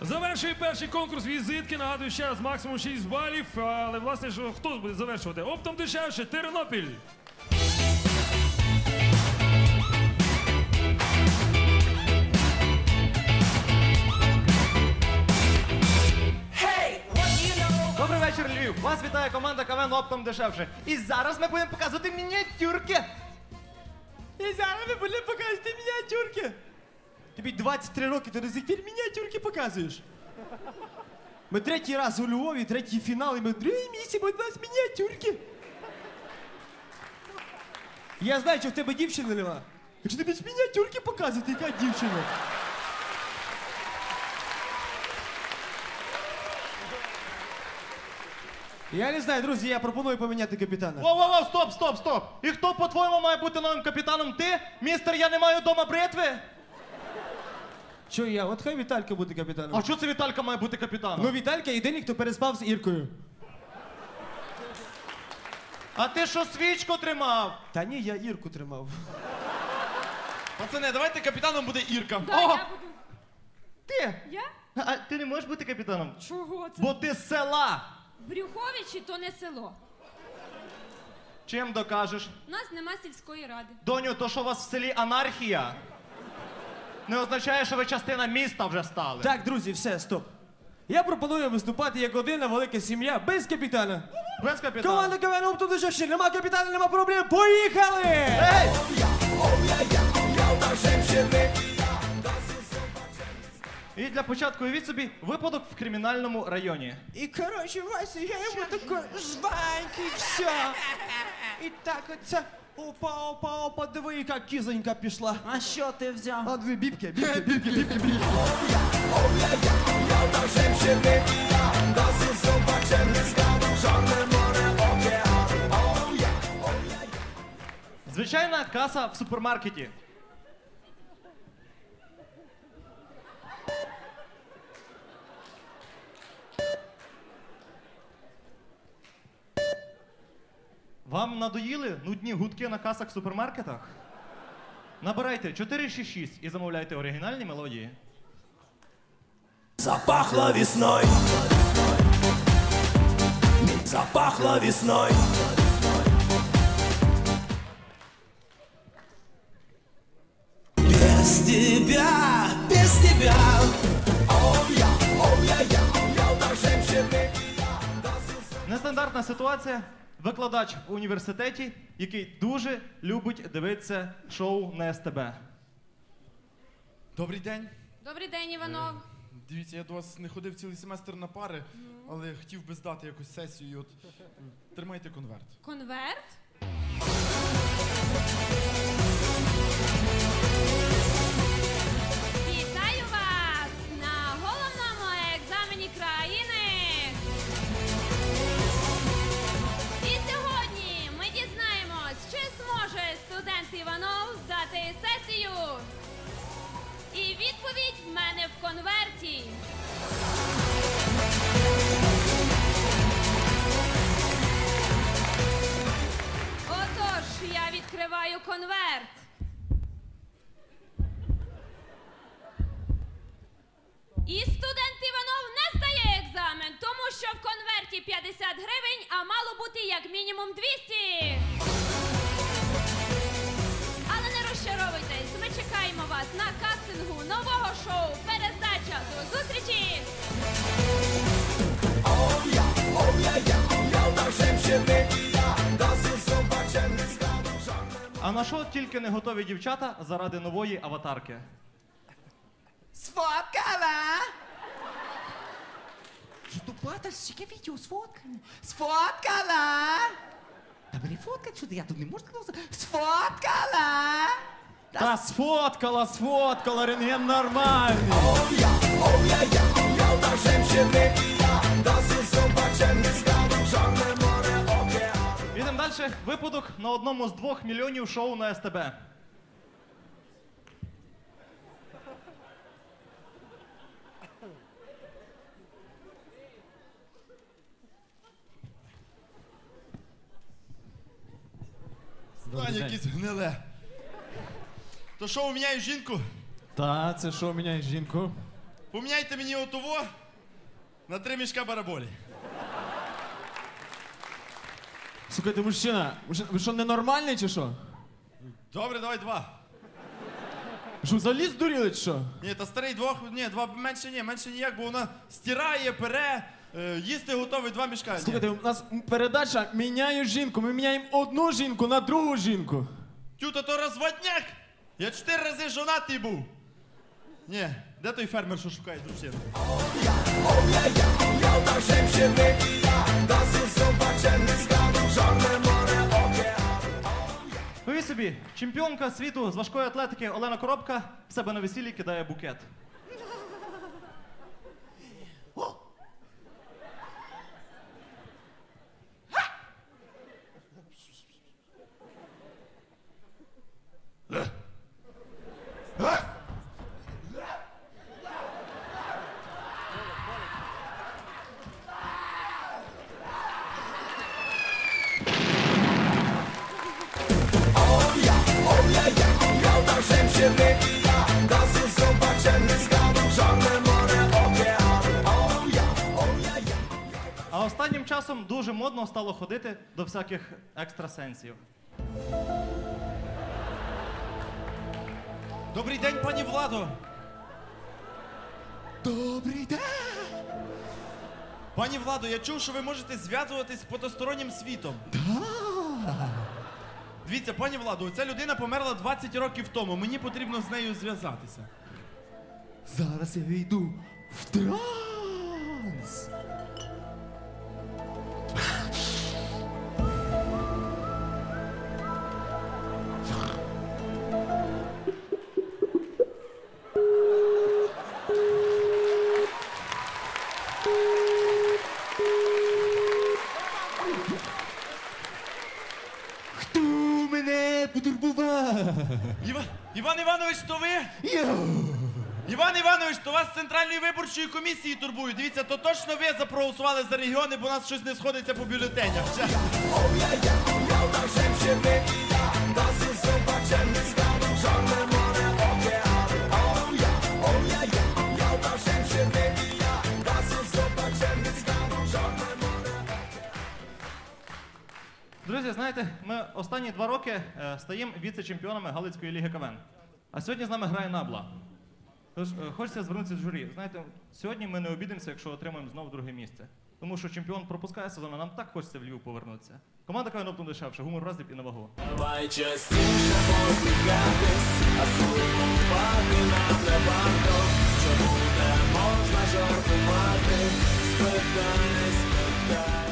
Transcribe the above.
Завершує перший конкурс візитки. Нагадую, ще раз максимум 6 балів. Але власне що хто буде завершувати? Оптом дешевше, Тернопіль. Добрий вечір, Львів! Вас вітає команда КВН оптом дешевше. І зараз ми будемо показувати мініатюрки. І зараз ми будемо показувати мініатюрки. Тобі 23 роки, ти до сих пір мініатюрки показуєш. Ми третій раз у Львові, третій фінал, і ми в другій місці, бо у нас мініатюрки. Я знаю, що в тебе дівчини нема. Якщо ти будеш мініатюрки показувати, яка дівчина? Я не знаю, друзі, я пропоную поміняти капітана. Воу-воу-воу, стоп, стоп, стоп! І хто, по-твоєму, має бути новим капітаном? Ти? Містер, я не маю дома бритви? Що я? От хай Віталька буде капітаном. А що це Віталька має бути капітаном? Ну, Віталька єдиний, хто переспав з Іркою. А ти що свічку тримав? Та ні, я Ірку тримав. Пацани, давайте капітаном буде Ірка. Да, я буду. Ти? Я? А ти не можеш бути капітаном? Чого це? Бо ти з села. Брюховичі то не село. Чим докажеш? У нас нема сільської ради. Доню, то що у вас в селі анархія? Не означає, що ви частина міста вже стали. Так, друзі, все, стоп. Я пропоную виступати як одна велика сім'я без капітана. Без капітана. Команда КВН Оптом до ще нема капітана, нема проблем. Поїхали! Ей! І для початку уявіть собі випадок в кримінальному районі. І коротше, Вася, я йому такой жванький, все. І так оце. Опа, опа, опа, диви, яка кізонька пішла. А що ти взяв? А дві бібки, бібки, бібки, бібки, бібки. Звичайна каса в супермаркеті. Вам надоїли нудні гудки на касах в супермаркетах? Набирайте 466 і замовляйте оригінальні мелодії. Запахло весной Запахло весной Без тебя, без тебя Нестандартна ситуація. Викладач в університеті, який дуже любить дивитися шоу на СТБ. Добрий день. Добрий день, Іванов. Дивіться, я до вас не ходив цілий семестр на пари, але хотів би здати якусь сесію. і От е, тримайте конверт. Конверт? Конверт. І студент Іванов не здає екзамен, тому що в конверті 50 гривень, а мало бути як мінімум 200. Але не розчаровуйтесь, ми чекаємо вас на кастингу нового шоу Перездача. До зустрічі! А на що тільки не готові дівчата заради нової аватарки? Сфоткала? Що тупата, яке відео сфоткане? Сфоткала? Та бери фоткать, що ти, я тут не можу сказати. Сфоткала? Та сфоткала, сфоткала, рентген нормальний. Ідемо далі. Випадок на одному з двох мільйонів шоу на СТБ. Стань якийсь гниле. То що, уміняєш жінку? Та, це що міняє жінку? поміняйте мені отово на три мішка бараболі. Слухайте, мужчина, мужчина, ви що ненормальний чи що? Добре, давай два. Що взагалі здуріли чи що? Ні, та старий двох, ні, два менше ні, менше ніяк, бо вона стирає, пере, е, їсти готовий два мішка. Ні. Слухайте, у нас передача міняє жінку. Ми міняємо одну жінку на другу жінку. Тюта, то розводняк! Я чотири рази жонатий був. Ні, де той фермер, що шукає дружину? Уявіть собі, чемпіонка світу з важкої атлетики Олена Коробка в себе на весіллі кидає букет. Останнім часом дуже модно стало ходити до всяких екстрасенсів. Добрий день, пані Владо! Добрий день! Пані Владо, я чув, що ви можете зв'язуватись з потостороннім світом. Дивіться, пані Владо, ця людина померла 20 років тому. Мені потрібно з нею зв'язатися. Зараз я війду в транс. Мене потурбував? Іва... Іван Іванович, то ви? Йоу! Іван Іванович, то вас з центральної виборчої комісії турбують. Дивіться, то точно ви запроголосували за регіони, бо у нас щось не сходиться по бюлетенях. Останні два роки е, стаємо віце-чемпіонами Галицької ліги КВН. А сьогодні з нами грає набла. Тож е, хочеться звернутися до журі. Знаєте, сьогодні ми не обідемося, якщо отримаємо знову друге місце. Тому що чемпіон пропускає сезон, а нам так хочеться в Львів повернутися. Команда КВН оптом дешевше, гумор роздіб і на вагу. Давай частіше посміхатись, а суму впати нам не варто. Чому не можна жартувати? Спитай, спитай.